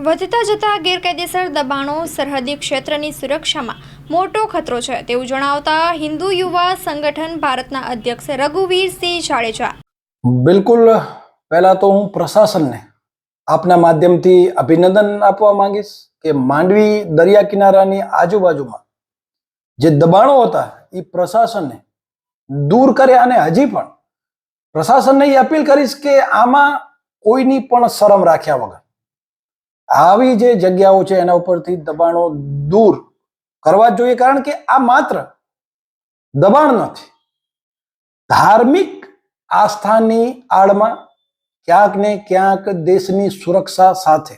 વધતા જતા ગેરકાયદેસર દબાણો સરહદી ક્ષેત્રની સુરક્ષામાં મોટો ખતરો છે તેવું જણાવતા હિન્દુ યુવા સંગઠન ભારતના અધ્યક્ષ રઘુવીરસિંહ જાડેજા. બિલકુલ. પહેલા તો હું પ્રશાસનને આપના માધ્યમથી અભિનંદન આપવા માંગીશ કે માંડવી દરિયા કિનારાની આજુબાજુમાં જે દબાણો હતા એ પ્રશાસનને દૂર કરે અને હજી પણ પ્રશાસનને એ અપીલ કરીશ કે આમાં કોઈની પણ શરમ રાખ્યા વગર આવી જે જગ્યાઓ છે એના ઉપરથી દબાણો દૂર કરવા જોઈએ, કારણ કે આ માત્ર દબાણ નથી. ધાર્મિક આસ્થાની આડમાં ક્યાંક ને ક્યાંક દેશની સુરક્ષા સાથે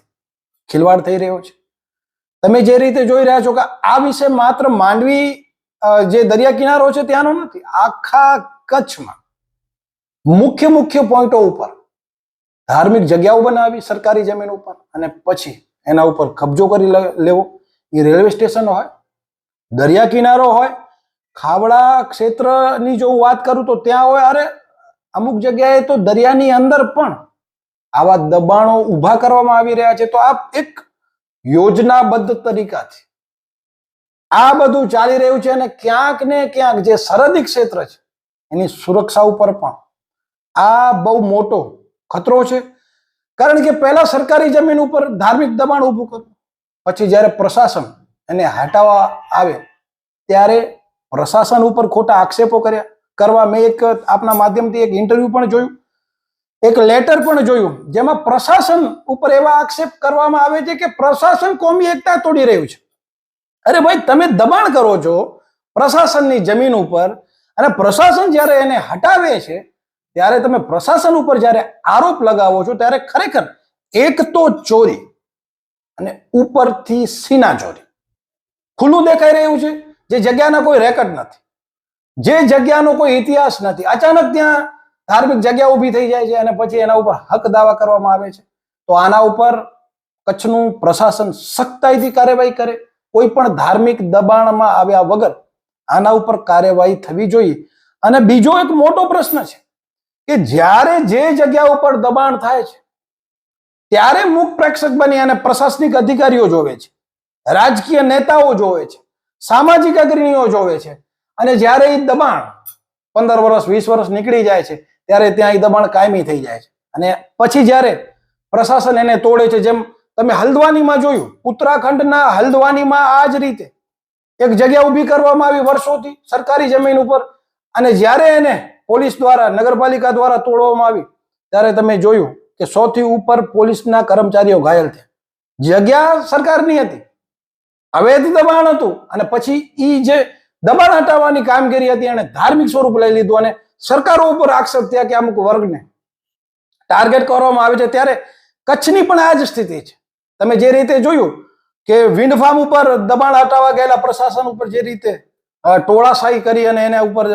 ખિલવાડ થઈ રહ્યો છે. તમે જે રીતે જોઈ રહ્યા છો કે આ વિશે માત્ર માંડવી જે દરિયા કિનારો છે ત્યાંનો નથી, આખા કચ્છમાં મુખ્ય મુખ્ય પોઈન્ટો ઉપર ધાર્મિક જગ્યાઓ બનાવી સરકારી જમીન ઉપર અને પછી એના ઉપર કબજો કરી લેવો. એ રેલવે સ્ટેશન હોય, દરિયા કિનારો હોય, ખાવડા ક્ષેત્રની જો હું વાત કરું તો ત્યાં હોય અરે, અમુક જગ્યાએ તો દરિયાની અંદર પણ આવા દબાણો ઊભા કરવામાં આવી રહ્યા છે. તો આ એક યોજનાબદ્ધ તરીકાથી આ બધું ચાલી રહ્યું છે અને ક્યાંક ને ક્યાંક જે સરહદી ક્ષેત્ર છે, એની સુરક્ષા ઉપર પણ આ બહુ મોટો ખતરો છે. કારણ કે પહેલા સરકારી જમીન ઉપર ધાર્મિક દબાણ ઊભું કર્યું પછી જ્યારે પ્રશાસન એને હટાવવા આવે, ત્યારે પ્રશાસન ઉપર ખોટા આક્ષેપો કર્યા. કરવા મેં એક આપના માધ્યમથી એક ઇન્ટરવ્યુ પણ જોયું. એક લેટર પણ જોયું. જેમાં પ્રશાસન ઉપર એવા આક્ષેપ કરવામાં આવે છે કે પ્રશાસન કોમી એકતા તોડી રહ્યું છે. અરે ભાઈ, તમે દબાણ કરો છો પ્રશાસનની જમીન ઉપર અને પ્રશાસન જ્યારે એને હટાવે છે ત્યારે તમે પ્રશાસન ઉપર જ્યારે આરોપ લગાવો છો, ત્યારે ખરેખર એક તો ચોરી અને ઉપરથી સીના ચોરી. ખુલ્લું દેખાઈ રહ્યું છે, જે જગ્યાના કોઈ રેકર્ડ નથી. જે જગ્યાનો કોઈ ઇતિહાસ નથી. અચાનક ત્યાં ધાર્મિક જગ્યા ઊભી થઈ જાય છે અને પછી એના ઉપર હક દાવા કરવામાં આવે છે. તો આના ઉપર કચ્છનું પ્રશાસન સખ્તાઈથી કાર્યવાહી કરે. કોઈ પણ ધાર્મિક દબાણમાં આવ્યા વગર આના ઉપર કાર્યવાહી થવી જોઈએ. અને બીજો એક મોટો પ્રશ્ન છે. કે જ્યારે જે જગ્યા ઉપર દબાણ થાય છે, ત્યારે મુખ પ્રેક્ષક બની અને પ્રશાસનિક અધિકારીઓ જોવે છે, રાજકીય નેતાઓ જોવે છે, સામાજિક અગ્રણીઓ જોવે છે. અને જ્યારે એ દબાણ પંદર વર્ષ, વીસ વર્ષ નીકળી જાય છે, ત્યારે ત્યાં એ દબાણ કાયમી થઈ જાય છે. અને પછી જ્યારે પ્રશાસન એને તોડે છે, જેમ તમે હલ્દવાનીમાં જોયું, ઉત્તરાખંડના હલ્દવાનીમાં આ જ રીતે એક જગ્યા ઊભી કરવામાં આવી વર્ષોથી, સરકારી જમીન ઉપર. અને જ્યારે એને પોલીસ દ્વારા, નગરપાલિકા દ્વારા તોડવામાં આવી. ત્યારે તમે જોયું કે સૌથી ઉપર પોલીસના કર્મચારીઓ ઘાયલ થયા. જગ્યા સરકારની હતી. અવૈધ દબાણ હતું અને પછી ઈ જે દબાણ હટાવવાની કામગીરી હતી એને ધાર્મિક સ્વરૂપ લઈ લીધું અને સરકારો ઉપર આક્ષેપ થયા કે અમુક વર્ગને ટાર્ગેટ કરવામાં આવે છે. ત્યારે કચ્છની પણ આ જ સ્થિતિ છે. તમે જે રીતે જોયું કે વિન્ડ ફાર્મ ઉપર દબાણ હટાવવા ગયેલા પ્રશાસન ઉપર જે રીતે ટોળાશાહી કરી અને એના ઉપર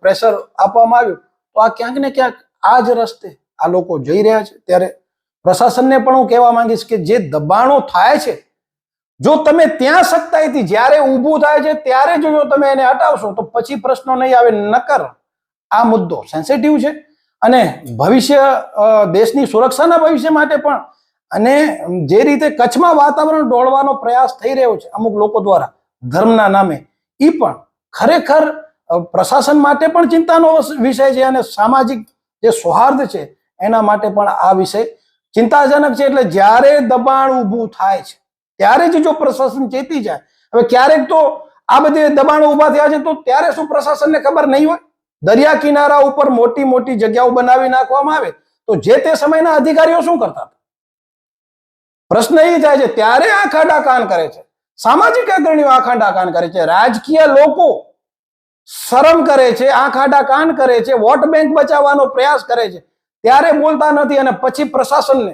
પ્રેશર આપવામાં આવ્યું, તો આ ક્યાંક ને ક્યાંક આ જ રસ્તે આ લોકો જઈ રહ્યા છે. ત્યારે પ્રશાસનને પણ હું કહેવા માંગીશ કે જે દબાણો થાય છે, જો તમે ત્યાં સખ્તાઈથી જ્યારે ઊભું થાય છે, ત્યારે જો તમે એને હટાવશો, તો પછી પ્રશ્નો નહીં આવે. નકર આ મુદ્દો સેન્સિટિવ છે અને ભવિષ્ય દેશની સુરક્ષાના ભવિષ્ય માટે પણ અને જે રીતે કચ્છમાં વાતાવરણ ડોળવાનો પ્રયાસ થઈ રહ્યો છે, અમુક લોકો દ્વારા ધર્મના નામે એ પણ ખરેખર પ્રશાસન માટે પણ ચિંતાનો વિષય છે અને સામાજિક જે સૌહાર્દ છે એના માટે પણ આ વિષય ચિંતાજનક છે. એટલે જ્યારે દબાણ ઊભું થાય છે, ત્યારે જ જો પ્રશાસન ચેતી જાય, હવે ક્યારેક તો આ બધી દબાણો ઊભા થયા છે તો ત્યારે શું પ્રશાસનને ખબર નહીં હોય? દરિયા કિનારા ઉપર મોટી મોટી જગ્યાઓ બનાવી નાખવામાં આવે તો જે તે સમયના અધિકારીઓ શું કરતા પ્રશ્ન એ થાય છે, ત્યારે આ ખાડા કાન કરે છે. સામાજિક અગ્રણીઓ આ ખાડા કાન કરે છે. રાજકીય લોકો શરમ કરે છે, આ ખાડા કાન કરે છે, વોટ બેંક બચાવવાનો પ્રયાસ કરે છે. ત્યારે બોલતા નથી અને પછી પ્રશાસનને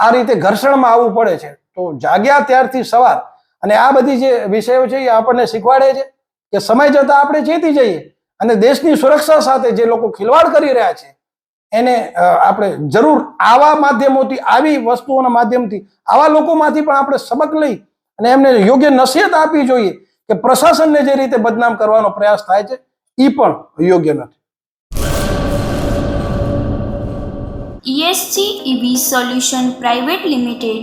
આ રીતે ઘર્ષણમાં આવવું પડે છે. તો જાગ્યા ત્યારથી સવાર. અને આ બધી જે વિષયો છે એ આપણને શીખવાડે છે કે સમય જતા આપણે ચેતી જઈએ અને દેશની સુરક્ષા સાથે જે લોકો ખિલવાડ કરી રહ્યા છે, એને આપણે જરૂર આવા માધ્યમોથી, આવી વસ્તુઓના માધ્યમથી, આવા લોકોમાંથી પણ આપણે સબક લઈ અને એમને યોગ્ય નસીહત આપવી જોઈએ કે પ્રશાસનને જે રીતે બદનામ કરવાનો પ્રયાસ થાય છે એ પણ યોગ્ય નથી. ESC EV solution private limited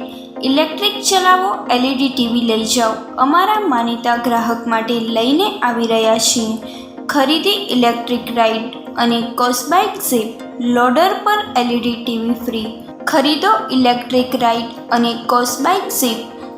electric ચલાવો એલઈડી ટીવી લઈ જાઓ. અમારા માનીતા ગ્રાહક માટે લઈને આવી રહ્યા છીએ. ખરીદી ઇલેક્ટ્રિક રાઇડ અને કોસ્બાઇક ઝીપ લોડર પર એલઈડી ટીવી ફ્રી. ખરીદો ઇલેક્ટ્રિક રાઇડ અને કોસ્બાઇક ઝીપ